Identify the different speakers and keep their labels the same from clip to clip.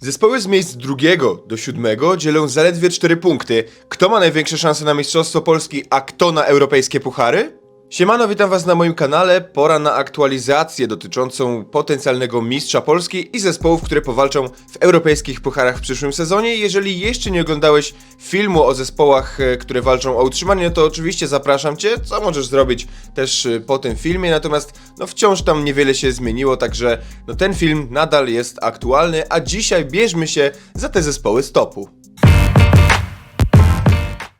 Speaker 1: Zespoły z miejsc drugiego do siódmego dzielą zaledwie 4 punkty. Kto ma największe szanse na Mistrzostwo Polski, a kto na europejskie puchary? Siemano, witam was na moim kanale. Pora na aktualizację dotyczącą potencjalnego mistrza Polski i zespołów, które powalczą w europejskich pucharach w przyszłym sezonie. Jeżeli jeszcze nie oglądałeś filmu o zespołach, e, które walczą o utrzymanie, no to oczywiście zapraszam cię, co możesz zrobić też e, po tym filmie, natomiast no wciąż tam niewiele się zmieniło, także no ten film nadal jest aktualny, a dzisiaj bierzmy się za te zespoły stopu.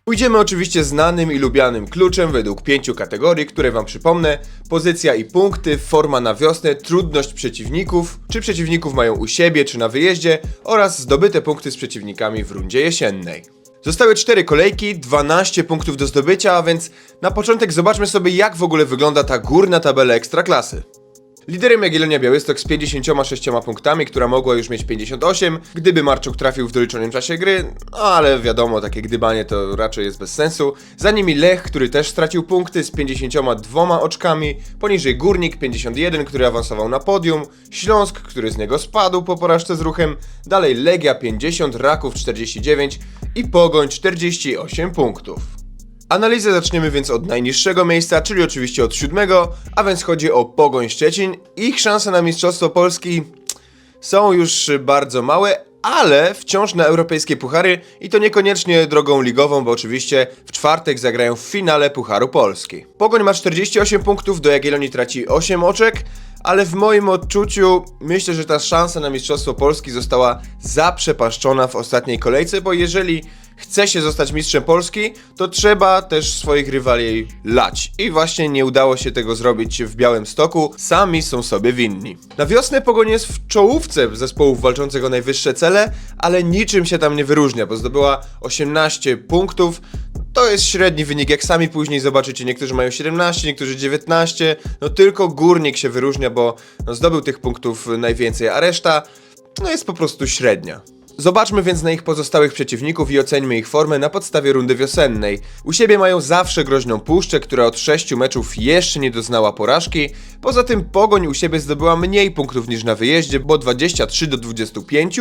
Speaker 1: Pójdziemy oczywiście znanym i lubianym kluczem według pięciu kategorii, które wam przypomnę. Pozycja i punkty, forma na wiosnę, trudność przeciwników, czy przeciwników mają u siebie, czy na wyjeździe oraz zdobyte punkty z przeciwnikami w rundzie jesiennej. Zostały 4 kolejki, 12 punktów do zdobycia, a więc na początek zobaczmy sobie jak w ogóle wygląda ta górna tabela Ekstraklasy. Liderem Jagiellonia Białystok z 56 punktami, która mogła już mieć 58, gdyby Marczuk trafił w doliczonym czasie gry, no ale wiadomo, takie gdybanie to raczej jest bez sensu. Za nimi Lech, który też stracił punkty z 52 oczkami, poniżej Górnik 51, który awansował na podium, Śląsk, który z niego spadł po porażce z ruchem, dalej Legia 50, Raków 49 i Pogoń 48 punktów. Analizę zaczniemy więc od najniższego miejsca, czyli oczywiście od siódmego, a więc chodzi o Pogoń Szczecin. Ich szanse na Mistrzostwo Polski są już bardzo małe, ale wciąż na europejskie puchary i to niekoniecznie drogą ligową, bo oczywiście w czwartek zagrają w finale Pucharu Polski. Pogoń ma 48 punktów, do Jagiellonii traci 8 oczek, ale w moim odczuciu myślę, że ta szansa na Mistrzostwo Polski została zaprzepaszczona w ostatniej kolejce, bo jeżeli chce się zostać mistrzem Polski, to trzeba też swoich rywali lać. I właśnie nie udało się tego zrobić w Białym Stoku, sami są sobie winni. Na wiosnę Pogoń jest w czołówce zespołów walczących o najwyższe cele, ale niczym się tam nie wyróżnia, bo zdobyła 18 punktów, to jest średni wynik, jak sami później zobaczycie, niektórzy mają 17, niektórzy 19, no tylko Górnik się wyróżnia, bo no, zdobył tych punktów najwięcej, a reszta no jest po prostu średnia. Zobaczmy więc na ich pozostałych przeciwników i oceńmy ich formę na podstawie rundy wiosennej. U siebie mają zawsze groźną puszczę, która od 6 meczów jeszcze nie doznała porażki. Poza tym Pogoń u siebie zdobyła mniej punktów niż na wyjeździe, bo 23 do 25.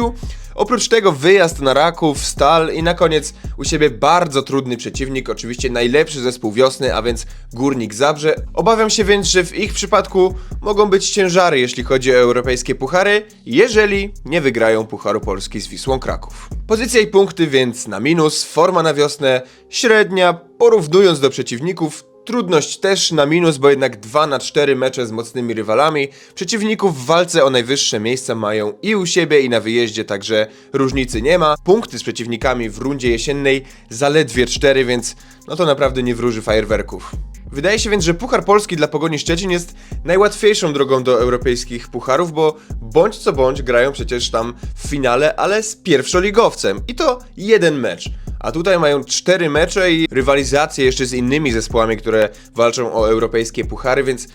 Speaker 1: Oprócz tego wyjazd na Raków, Stal i na koniec u siebie bardzo trudny przeciwnik, oczywiście najlepszy zespół wiosny, a więc Górnik Zabrze. Obawiam się więc, że w ich przypadku mogą być ciężary, jeśli chodzi o europejskie puchary, jeżeli nie wygrają Pucharu Polski z Wisłą Kraków. Pozycja i punkty więc na minus, forma na wiosnę średnia, porównując do przeciwników, Trudność też na minus, bo jednak 2 na 4 mecze z mocnymi rywalami. Przeciwników w walce o najwyższe miejsca mają i u siebie, i na wyjeździe, także różnicy nie ma. Punkty z przeciwnikami w rundzie jesiennej zaledwie 4, więc no to naprawdę nie wróży fajerwerków. Wydaje się więc, że Puchar Polski dla Pogoni Szczecin jest najłatwiejszą drogą do europejskich pucharów, bo bądź co bądź grają przecież tam w finale, ale z pierwszoligowcem. I to jeden mecz. A tutaj mają cztery mecze i rywalizację jeszcze z innymi zespołami, które walczą o europejskie puchary, więc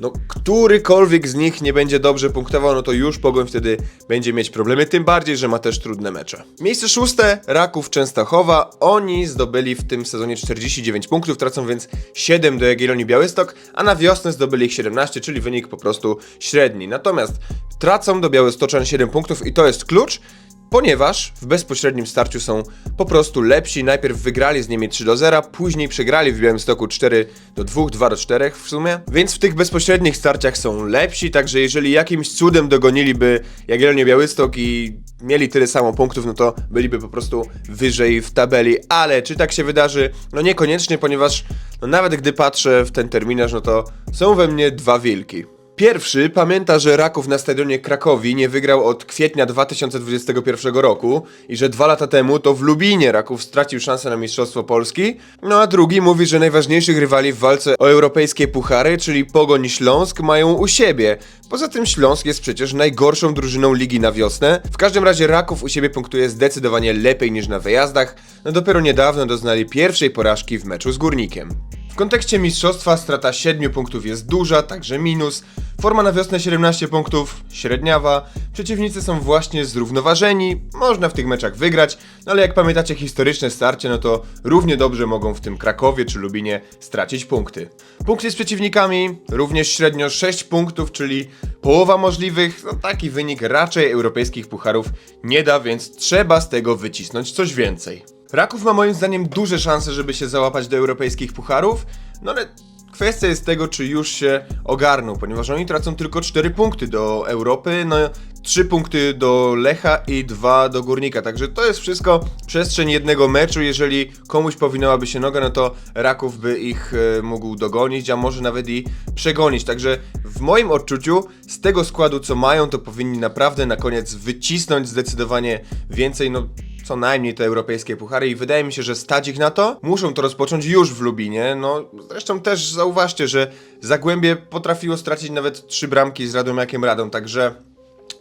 Speaker 1: no którykolwiek z nich nie będzie dobrze punktował, no to już Pogoń wtedy będzie mieć problemy, tym bardziej, że ma też trudne mecze. Miejsce szóste, Raków Częstochowa. Oni zdobyli w tym sezonie 49 punktów, tracą więc 7 do Jagiellonii Białystok, a na wiosnę zdobyli ich 17, czyli wynik po prostu średni. Natomiast tracą do Białystoczan 7 punktów i to jest klucz, ponieważ w bezpośrednim starciu są po prostu lepsi. Najpierw wygrali z nimi 3 do 0, później przegrali w Białymstoku 4 do 2, 2 do 4 w sumie. Więc w tych bezpośrednich starciach są lepsi, także jeżeli jakimś cudem dogoniliby Jagiellonię Białystok i mieli tyle samo punktów, no to byliby po prostu wyżej w tabeli. Ale czy tak się wydarzy? No niekoniecznie, ponieważ no nawet gdy patrzę w ten terminarz, no to są we mnie dwa wilki. Pierwszy pamięta, że Raków na stadionie Krakowi nie wygrał od kwietnia 2021 roku i że dwa lata temu to w Lubinie Raków stracił szansę na Mistrzostwo Polski. No a drugi mówi, że najważniejszych rywali w walce o europejskie puchary, czyli Pogoń Śląsk, mają u siebie. Poza tym Śląsk jest przecież najgorszą drużyną ligi na wiosnę. W każdym razie Raków u siebie punktuje zdecydowanie lepiej niż na wyjazdach. No dopiero niedawno doznali pierwszej porażki w meczu z Górnikiem. W kontekście mistrzostwa strata 7 punktów jest duża, także minus. Forma na wiosnę 17 punktów, średniawa. Przeciwnicy są właśnie zrównoważeni, można w tych meczach wygrać, no ale jak pamiętacie historyczne starcie, no to równie dobrze mogą w tym Krakowie czy Lubinie stracić punkty. Punkty z przeciwnikami również średnio 6 punktów, czyli połowa możliwych. No taki wynik raczej europejskich pucharów nie da, więc trzeba z tego wycisnąć coś więcej. Raków ma moim zdaniem duże szanse, żeby się załapać do europejskich pucharów, no ale kwestia jest tego, czy już się ogarną, ponieważ oni tracą tylko 4 punkty do Europy, no 3 punkty do Lecha i 2 do Górnika, także to jest wszystko przestrzeń jednego meczu, jeżeli komuś powinnałaby się noga, no to Raków by ich e, mógł dogonić, a może nawet i przegonić, także w moim odczuciu z tego składu co mają, to powinni naprawdę na koniec wycisnąć zdecydowanie więcej, no co najmniej te europejskie puchary i wydaje mi się, że stać ich na to. Muszą to rozpocząć już w Lubinie. No, zresztą też zauważcie, że Zagłębie potrafiło stracić nawet trzy bramki z Radomiakiem Radą, także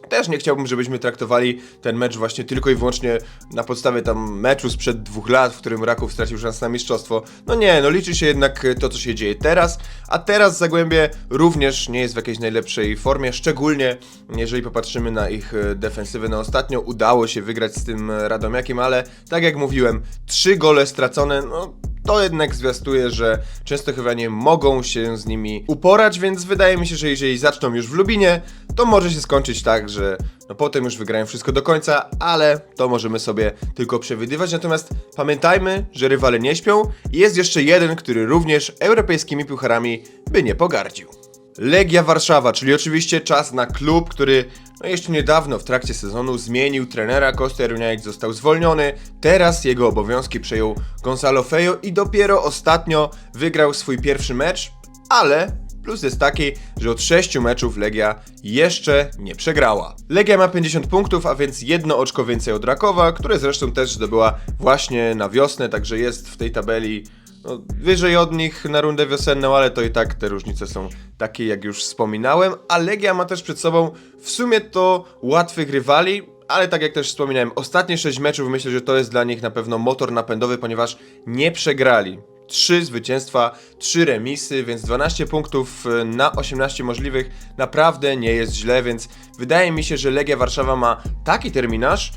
Speaker 1: też nie chciałbym, żebyśmy traktowali ten mecz właśnie tylko i wyłącznie na podstawie tam meczu sprzed dwóch lat, w którym Raków stracił szansę na mistrzostwo. No nie, no liczy się jednak to, co się dzieje teraz, a teraz Zagłębie również nie jest w jakiejś najlepszej formie, szczególnie jeżeli popatrzymy na ich e, defensywę. No ostatnio udało się wygrać z tym Radomiakiem, ale tak jak mówiłem, trzy gole stracone, no to jednak zwiastuje, że Częstochowianie mogą się z nimi uporać, więc wydaje mi się, że jeżeli zaczną już w Lubinie, to może się skończyć tak, że no potem już wygrają wszystko do końca, ale to możemy sobie tylko przewidywać. Natomiast pamiętajmy, że rywale nie śpią i jest jeszcze jeden, który również europejskimi pucharami by nie pogardził. Legia Warszawa, czyli oczywiście czas na klub, który no jeszcze niedawno w trakcie sezonu zmienił trenera, Koster United został zwolniony, teraz jego obowiązki przejął Gonzalo Fejo i dopiero ostatnio wygrał swój pierwszy mecz, ale plus jest taki, że od 6 meczów Legia jeszcze nie przegrała. Legia ma 50 punktów, a więc jedno oczko więcej od Rakowa, które zresztą też zdobyła właśnie na wiosnę, także jest w tej tabeli no, wyżej od nich na rundę wiosenną, ale to i tak te różnice są takie, jak już wspominałem. A Legia ma też przed sobą w sumie to łatwych rywali, ale tak jak też wspominałem, ostatnie 6 meczów myślę, że to jest dla nich na pewno motor napędowy, ponieważ nie przegrali. 3 zwycięstwa, 3 remisy, więc 12 punktów y, na 18 możliwych naprawdę nie jest źle, więc wydaje mi się, że Legia Warszawa ma taki terminarz,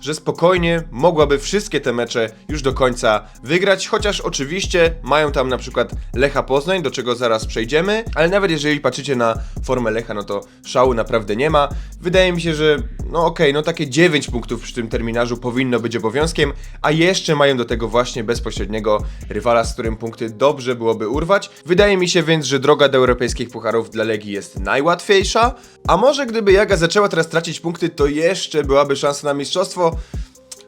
Speaker 1: że spokojnie mogłaby wszystkie te mecze już do końca wygrać, chociaż oczywiście mają tam na przykład Lecha Poznań, do czego zaraz przejdziemy, ale nawet jeżeli patrzycie na formę Lecha, no to szału naprawdę nie ma. Wydaje mi się, że no okej, okay, no takie 9 punktów przy tym terminarzu powinno być obowiązkiem, a jeszcze mają do tego właśnie bezpośredniego rywala, z którym punkty dobrze byłoby urwać. Wydaje mi się więc, że droga do europejskich pucharów dla Legii jest najłatwiejsza, a może gdyby Jaga zaczęła teraz tracić punkty, to jeszcze byłaby szansa na mistrzostwo,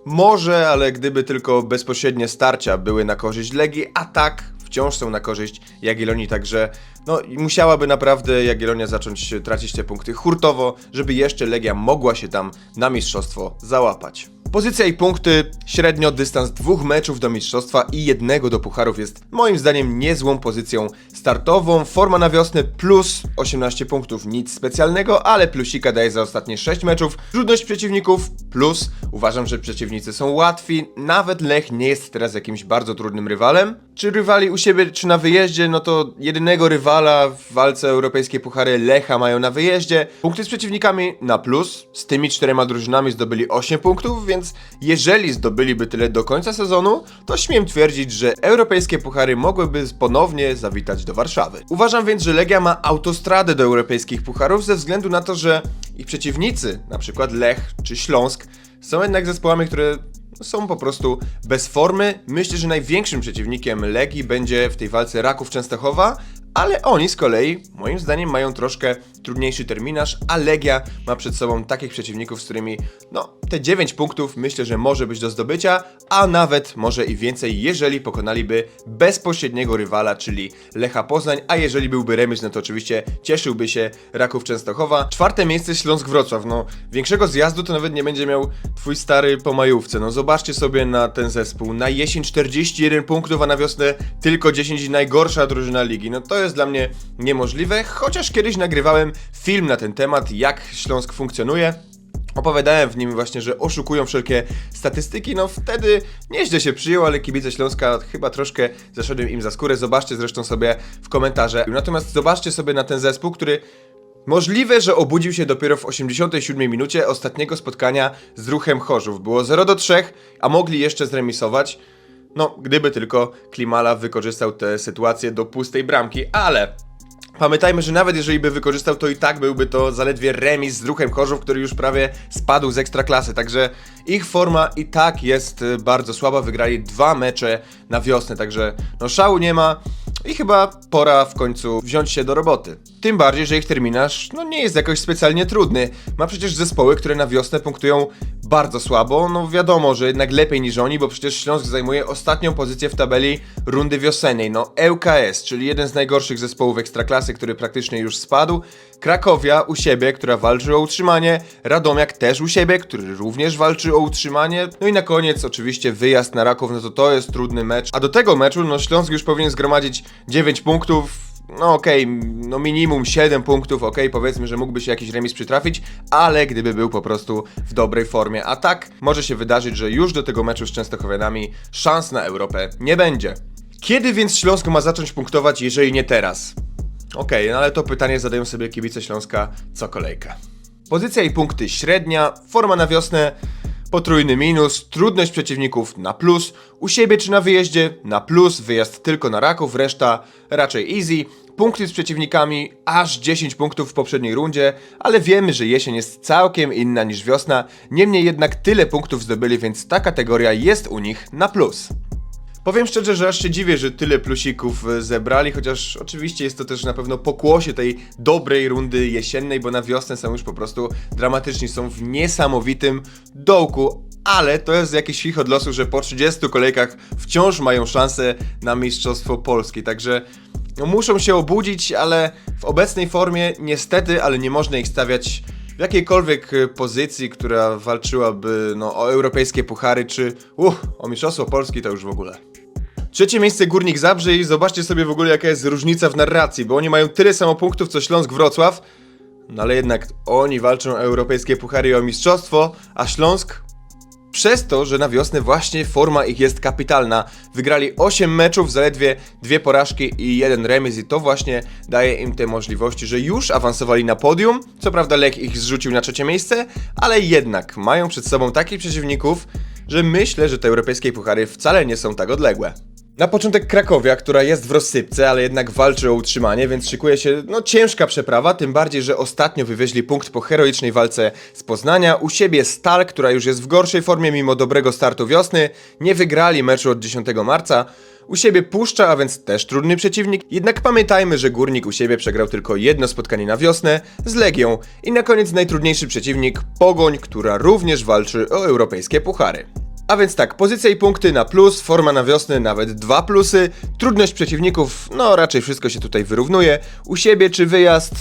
Speaker 1: może, ale gdyby tylko bezpośrednie starcia były na korzyść Legii, a tak wciąż są na korzyść Jagiellonii, także no musiałaby naprawdę Jagiellonia zacząć tracić te punkty hurtowo, żeby jeszcze Legia mogła się tam na mistrzostwo załapać. Pozycja i punkty, średnio dystans dwóch meczów do mistrzostwa i jednego do pucharów jest moim zdaniem niezłą pozycją startową. Forma na wiosnę plus 18 punktów, nic specjalnego, ale plusika daje za ostatnie 6 meczów. Trudność przeciwników plus, uważam, że przeciwnicy są łatwi, nawet Lech nie jest teraz jakimś bardzo trudnym rywalem. Czy rywali u siebie, czy na wyjeździe, no to jedynego rywala w walce o europejskie puchary Lecha mają na wyjeździe. Punkty z przeciwnikami na plus, z tymi czterema drużynami zdobyli 8 punktów, więc jeżeli zdobyliby tyle do końca sezonu, to śmiem twierdzić, że europejskie puchary mogłyby ponownie zawitać do Warszawy. Uważam więc, że Legia ma autostradę do europejskich pucharów ze względu na to, że ich przeciwnicy, na przykład Lech czy Śląsk, są jednak zespołami, które są po prostu bez formy. Myślę, że największym przeciwnikiem Legii będzie w tej walce Raków Częstochowa, ale oni z kolei, moim zdaniem, mają troszkę trudniejszy terminarz, a Legia ma przed sobą takich przeciwników, z którymi, no, te 9 punktów myślę, że może być do zdobycia, a nawet może i więcej, jeżeli pokonaliby bezpośredniego rywala, czyli Lecha Poznań, a jeżeli byłby remis, no to oczywiście cieszyłby się Raków Częstochowa. Czwarte miejsce Śląsk Wrocław, no, większego zjazdu to nawet nie będzie miał twój stary po majówce, no zobaczcie sobie na ten zespół, na jesień 41 punktów, a na wiosnę tylko 10 najgorsza drużyna ligi, no to jest dla mnie niemożliwe, chociaż kiedyś nagrywałem film na ten temat, jak Śląsk funkcjonuje. opowiadałem w nim właśnie, że oszukują wszelkie statystyki, no wtedy nieźle się przyjął, ale kibice Śląska chyba troszkę zeszedłem im za skórę. Zobaczcie zresztą sobie w komentarze. Natomiast zobaczcie sobie na ten zespół, który Możliwe, że obudził się dopiero w 87 minucie ostatniego spotkania z ruchem Chorzów. Było 0 do 3, a mogli jeszcze zremisować. No, gdyby tylko Klimala wykorzystał tę sytuację do pustej bramki, ale Pamiętajmy, że nawet jeżeli by wykorzystał, to i tak byłby to zaledwie remis z ruchem Chorzów, który już prawie spadł z ekstraklasy. Także ich forma i tak jest y, bardzo słaba. Wygrali dwa mecze na wiosnę, także no szału nie ma. I chyba pora w końcu wziąć się do roboty. Tym bardziej, że ich terminarz no nie jest jakoś specjalnie trudny. Ma przecież zespoły, które na wiosnę punktują bardzo słabo. No wiadomo, że jednak lepiej niż oni, bo przecież Śląsk zajmuje ostatnią pozycję w tabeli rundy wiosennej. No ŁKS, czyli jeden z najgorszych zespołów ekstraklasy, który praktycznie już spadł. Krakowia u siebie, która walczy o utrzymanie. Radomiak też u siebie, który również walczy o utrzymanie. No i na koniec oczywiście wyjazd na Raków, no to to jest trudny mecz. A do tego meczu no Śląsk już powinien zgromadzić 9 punktów no okej, no minimum 7 punktów, okej, powiedzmy, że mógłby się jakiś remis przytrafić, ale gdyby był po prostu w dobrej formie. A tak może się wydarzyć, że już do tego meczu z Częstochowianami szans na Europę nie będzie. Kiedy więc Śląsk ma zacząć punktować, jeżeli nie teraz? Okej, no ale to pytanie zadają sobie kibice Śląska co kolejkę. Pozycja i punkty średnia, forma na wiosnę potrójny minus, trudność przeciwników na plus, u siebie czy na wyjeździe na plus, wyjazd tylko na Raków, reszta raczej easy, punkty z przeciwnikami aż 10 punktów w poprzedniej rundzie, ale wiemy, że jesień jest całkiem inna niż wiosna, niemniej jednak tyle punktów zdobyli, więc ta kategoria jest u nich na plus. Powiem szczerze, że aż się dziwię, że tyle plusików e, zebrali, chociaż oczywiście jest to też na pewno pokłosie tej dobrej rundy jesiennej, bo na wiosnę są już po prostu dramatyczni, są w niesamowitym dołku, ale to jest jakiś ich od losu, że po 30 kolejkach wciąż mają szansę na Mistrzostwo Polski, także no, muszą się obudzić, ale w obecnej formie niestety, ale nie można ich stawiać w jakiejkolwiek y, pozycji, która walczyłaby no, o europejskie puchary, czy uh, o Mistrzostwo Polski, to już w ogóle. Trzecie miejsce Górnik Zabrze i zobaczcie sobie w ogóle jaka jest różnica w narracji, bo oni mają tyle samo punktów co Śląsk Wrocław, no ale jednak oni walczą o europejskie puchary i o mistrzostwo, a Śląsk przez to, że na wiosnę właśnie forma ich jest kapitalna. Wygrali 8 meczów, zaledwie dwie porażki i jeden remis i to właśnie daje im te możliwości, że już awansowali na podium. Co prawda Lech ich zrzucił na trzecie miejsce, ale jednak mają przed sobą takich przeciwników, że myślę, że te europejskie puchary wcale nie są tak odległe. Na początek Krakowia, która jest w rozsypce, ale jednak walczy o utrzymanie, więc szykuje się no ciężka przeprawa, tym bardziej, że ostatnio wywieźli punkt po heroicznej walce z Poznania. U siebie Stal, która już jest w gorszej formie mimo dobrego startu wiosny, nie wygrali meczu od 10 marca. U siebie Puszcza, a więc też trudny przeciwnik, jednak pamiętajmy, że Górnik u siebie przegrał tylko jedno spotkanie na wiosnę z Legią. I na koniec najtrudniejszy przeciwnik Pogoń, która również walczy o europejskie puchary. A więc tak, pozycja i punkty na plus, forma na wiosnę nawet dwa plusy, trudność przeciwników, no raczej wszystko się tutaj wyrównuje, u siebie czy wyjazd,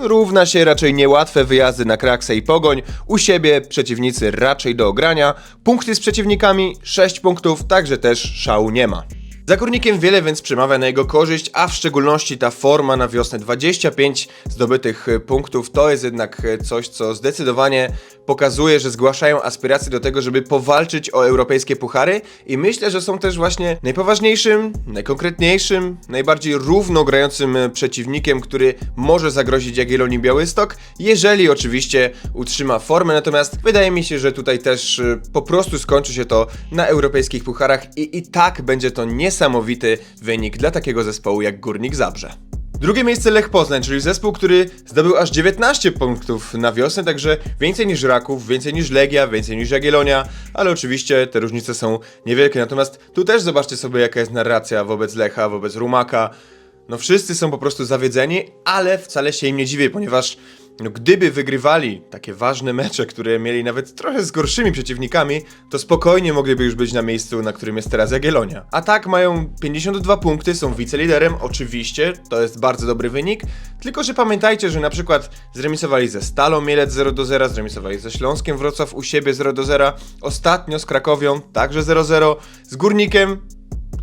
Speaker 1: równa się raczej niełatwe wyjazdy na Kraksę i Pogoń, u siebie przeciwnicy raczej do ogrania, punkty z przeciwnikami 6 punktów, także też szału nie ma. Za Górnikiem wiele więc przemawia na jego korzyść, a w szczególności ta forma na wiosnę 25 zdobytych e, punktów. To jest jednak e, coś, co zdecydowanie pokazuje, że zgłaszają aspiracje do tego, żeby powalczyć o europejskie puchary. I myślę, że są też właśnie najpoważniejszym, najkonkretniejszym, najbardziej równo grającym e, przeciwnikiem, który może zagrozić Jagiellonii Białystok, jeżeli oczywiście utrzyma formę, natomiast wydaje mi się, że tutaj też po prostu skończy się to na europejskich pucharach i i tak będzie to nie niesamowity wynik dla takiego zespołu jak Górnik Zabrze. Drugie miejsce Lech Poznań, czyli zespół, który zdobył aż 19 punktów na wiosnę, także więcej niż Raków, więcej niż Legia, więcej niż Jagiellonia, ale oczywiście te różnice są niewielkie. Natomiast tu też zobaczcie sobie jaka jest narracja wobec Lecha, wobec Rumaka. No wszyscy są po prostu zawiedzeni, ale wcale się im nie dziwię, ponieważ no, gdyby wygrywali takie ważne mecze, które mieli nawet trochę z gorszymi przeciwnikami, to spokojnie mogliby już być na miejscu, na którym jest teraz Jagiellonia. A tak mają 52 punkty, są wiceliderem, oczywiście, to jest bardzo dobry wynik, tylko że pamiętajcie, że na przykład zremisowali ze Stalą Mielec 0 do 0, zremisowali ze Śląskiem Wrocław u siebie 0 do 0, ostatnio z Krakowią także 0-0, z Górnikiem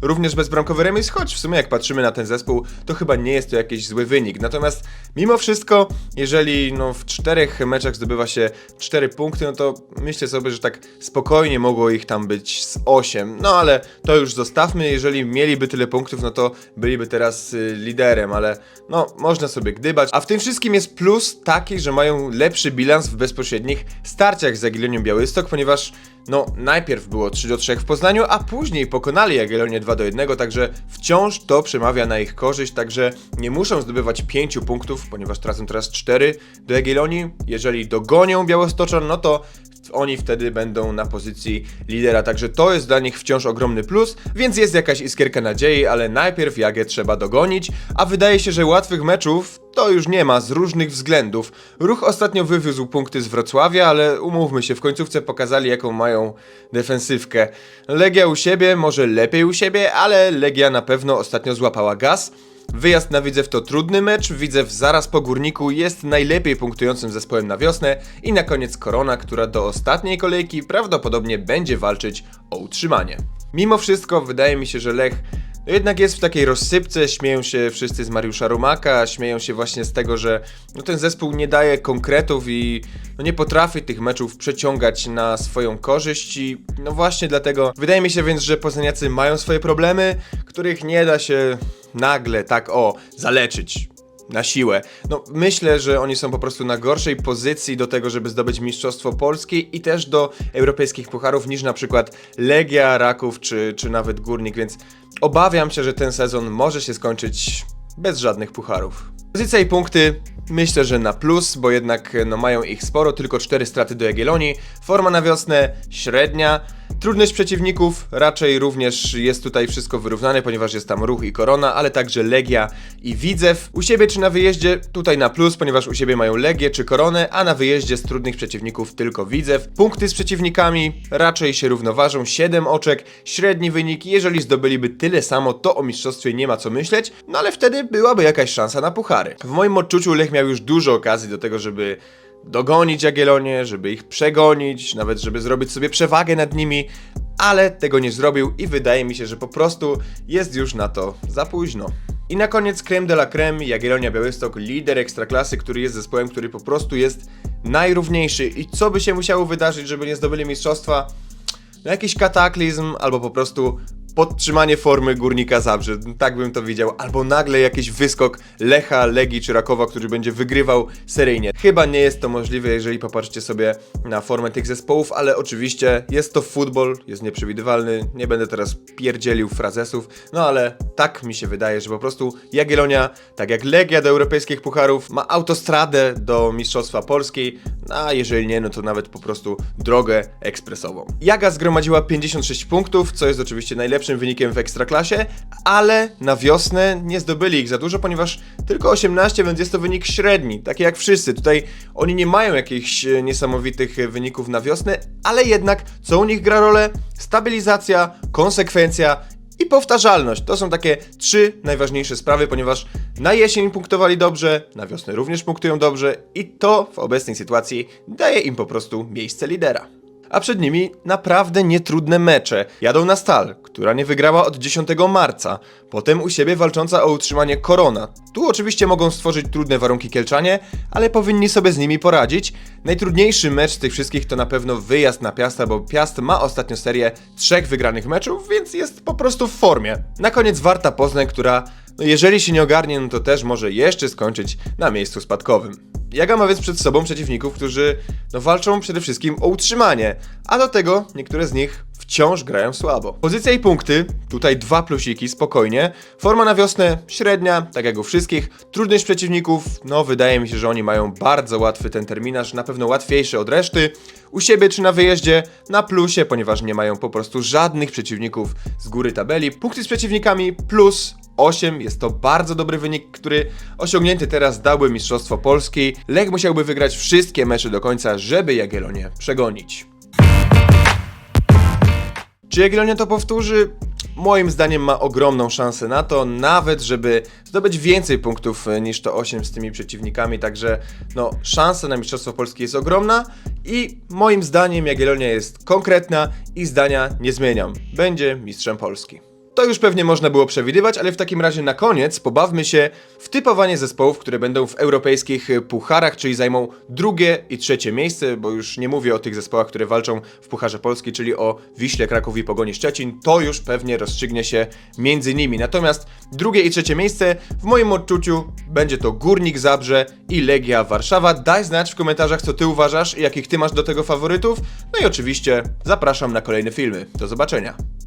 Speaker 1: również bezbramkowy remis, choć w sumie jak patrzymy na ten zespół, to chyba nie jest to jakiś zły wynik. Natomiast mimo wszystko, jeżeli no, w czterech meczach zdobywa się 4 punkty, no to myślę sobie, że tak spokojnie mogło ich tam być z 8. No ale to już zostawmy, jeżeli mieliby tyle punktów, no to byliby teraz y, liderem, ale no można sobie gdybać. A w tym wszystkim jest plus taki, że mają lepszy bilans w bezpośrednich starciach z Jagiellonią Białystok, ponieważ no najpierw było 3 do 3 w Poznaniu, a później pokonali Jagiellonię 2 do 1, także wciąż to przemawia na ich korzyść, także nie muszą zdobywać 5 punktów, ponieważ tracą teraz 4 do Jagiellonii. Jeżeli dogonią Białostoczan, no to oni wtedy będą na pozycji lidera, także to jest dla nich wciąż ogromny plus, więc jest jakaś iskierka nadziei, ale najpierw Jagę trzeba dogonić, a wydaje się, że łatwych meczów to już nie ma z różnych względów. Ruch ostatnio wywiózł punkty z Wrocławia, ale umówmy się, w końcówce pokazali jaką mają defensywkę. Legia u siebie, może lepiej u siebie, ale Legia na pewno ostatnio złapała gaz. Wyjazd na Widzew to trudny mecz, Widzew zaraz po Górniku jest najlepiej punktującym zespołem na wiosnę i na koniec Korona, która do ostatniej kolejki prawdopodobnie będzie walczyć o utrzymanie. Mimo wszystko wydaje mi się, że Lech no jednak jest w takiej rozsypce, śmieją się wszyscy z Mariusza Rumaka, śmieją się właśnie z tego, że no ten zespół nie daje konkretów i no nie potrafi tych meczów przeciągać na swoją korzyść i no właśnie dlatego wydaje mi się więc, że poznaniacy mają swoje problemy, których nie da się nagle tak o zaleczyć na siłę. No, myślę, że oni są po prostu na gorszej pozycji do tego, żeby zdobyć Mistrzostwo Polskie i też do europejskich pucharów niż na przykład Legia, Raków czy, czy nawet Górnik, więc obawiam się, że ten sezon może się skończyć bez żadnych pucharów. Pozycja i punkty myślę, że na plus, bo jednak no, mają ich sporo, tylko 4 straty do Jagiellonii. Forma na wiosnę średnia. Trudność przeciwników raczej również jest tutaj wszystko wyrównane, ponieważ jest tam ruch i korona, ale także Legia i Widzew. U siebie czy na wyjeździe tutaj na plus, ponieważ u siebie mają Legię czy koronę, a na wyjeździe z trudnych przeciwników tylko Widzew. Punkty z przeciwnikami raczej się równoważą, 7 oczek, średni wynik. Jeżeli zdobyliby tyle samo, to o mistrzostwie nie ma co myśleć, no ale wtedy byłaby jakaś szansa na puchary. W moim odczuciu Lech miał już dużo okazji do tego, żeby dogonić Jagiellonię, żeby ich przegonić, nawet żeby zrobić sobie przewagę nad nimi, ale tego nie zrobił i wydaje mi się, że po prostu jest już na to za późno. I na koniec creme de la creme, Jagiellonia Białystok, lider ekstraklasy, który jest zespołem, który po prostu jest najrówniejszy. I co by się musiało wydarzyć, żeby nie zdobyli mistrzostwa? No jakiś kataklizm, albo po prostu podtrzymanie formy Górnika Zabrze, tak bym to widział, albo nagle jakiś wyskok Lecha, Legii czy Rakowa, który będzie wygrywał seryjnie. Chyba nie jest to możliwe, jeżeli popatrzycie sobie na formę tych zespołów, ale oczywiście jest to futbol, jest nieprzewidywalny, nie będę teraz pierdzielił frazesów, no ale tak mi się wydaje, że po prostu Jagiellonia, tak jak Legia do europejskich pucharów, ma autostradę do Mistrzostwa Polskiej, no a jeżeli nie, no to nawet po prostu drogę ekspresową. Jaga zgromadziła 56 punktów, co jest oczywiście wynikiem w Ekstraklasie, ale na wiosnę nie zdobyli ich za dużo, ponieważ tylko 18, więc jest to wynik średni, taki jak wszyscy. Tutaj oni nie mają jakichś e, niesamowitych e, wyników na wiosnę, ale jednak co u nich gra rolę? Stabilizacja, konsekwencja i powtarzalność. To są takie trzy najważniejsze sprawy, ponieważ na jesień punktowali dobrze, na wiosnę również punktują dobrze i to w obecnej sytuacji daje im po prostu miejsce lidera. A przed nimi naprawdę nietrudne mecze. Jadą na Stal, która nie wygrała od 10 marca. Potem u siebie walcząca o utrzymanie Korona. Tu oczywiście mogą stworzyć trudne warunki Kielczanie, ale powinni sobie z nimi poradzić. Najtrudniejszy mecz z tych wszystkich to na pewno wyjazd na Piasta, bo Piast ma ostatnio serię trzech wygranych meczów, więc jest po prostu w formie. Na koniec Warta Poznań, która no jeżeli się nie ogarnie, no to też może jeszcze skończyć na miejscu spadkowym. Jaga ma więc przed sobą przeciwników, którzy no, walczą przede wszystkim o utrzymanie, a do tego niektóre z nich wciąż grają słabo. Pozycja i punkty, tutaj dwa plusiki, spokojnie. Forma na wiosnę średnia, tak jak u wszystkich. Trudność przeciwników, no wydaje mi się, że oni mają bardzo łatwy ten terminarz, na pewno łatwiejszy od reszty. U siebie czy na wyjeździe na plusie, ponieważ nie mają po prostu żadnych przeciwników z góry tabeli. Punkty z przeciwnikami plus 8. Jest to bardzo dobry wynik, który osiągnięty teraz dałby Mistrzostwo Polski. Lech musiałby wygrać wszystkie mecze do końca, żeby Jagiellonię przegonić. Czy Jagiellonia to powtórzy? Moim zdaniem ma ogromną szansę na to, nawet żeby zdobyć więcej punktów e, niż to 8 z tymi przeciwnikami, także no szansa na Mistrzostwo Polskie jest ogromna i moim zdaniem Jagiellonia jest konkretna i zdania nie zmieniam. Będzie mistrzem Polski. To już pewnie można było przewidywać, ale w takim razie na koniec pobawmy się w typowanie zespołów, które będą w europejskich e, pucharach, czyli zajmą drugie i trzecie miejsce, bo już nie mówię o tych zespołach, które walczą w Pucharze Polski, czyli o Wiśle, Kraków i Pogoni Szczecin. To już pewnie rozstrzygnie się między nimi. Natomiast drugie i trzecie miejsce w moim odczuciu będzie to Górnik Zabrze i Legia Warszawa. Daj znać w komentarzach, co ty uważasz i jakich ty masz do tego faworytów. No i oczywiście zapraszam na kolejne filmy. Do zobaczenia.